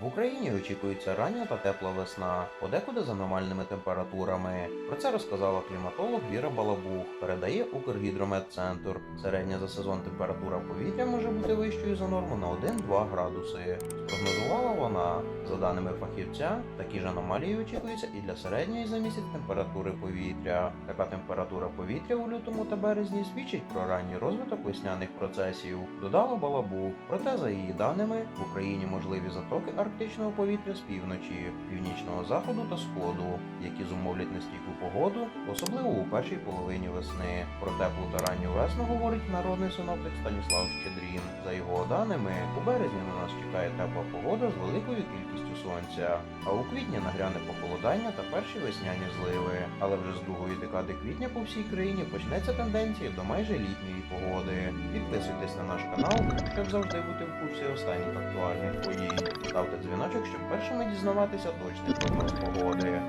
В Україні очікується рання та тепла весна, подекуди з аномальними температурами. Про це розказала кліматолог Віра Балабух. Передає Укргідрометцентр. Середня за сезон температура повітря може бути вищою за норму на 1-2 градуси. Спрогнозувала вона. За даними фахівця, такі ж аномалії очікуються і для середньої за місяць температури повітря. Така температура повітря у лютому та березні свідчить про ранній розвиток весняних процесів. Додала Балабух. Проте, за її даними, в Україні можливі затоки арктичного повітря з півночі, північного заходу та сходу, які зумовлять нестійку погоду, особливо у першій половині весни. Про теплу та ранню весну говорить народний синоптик Станіслав Щедрін. За його даними, у березні на нас чекає тепла погода з великою кількістю сонця, а у квітні нагряне похолодання та перші весняні зливи. Але вже з другої декади квітня по всій країні почнеться тенденція до майже літньої погоди. Підписуйтесь на наш канал, щоб завжди бути в курсі останніх актуальних подій ставте дзвіночок, щоб першими дізнаватися точні прогноз погоди.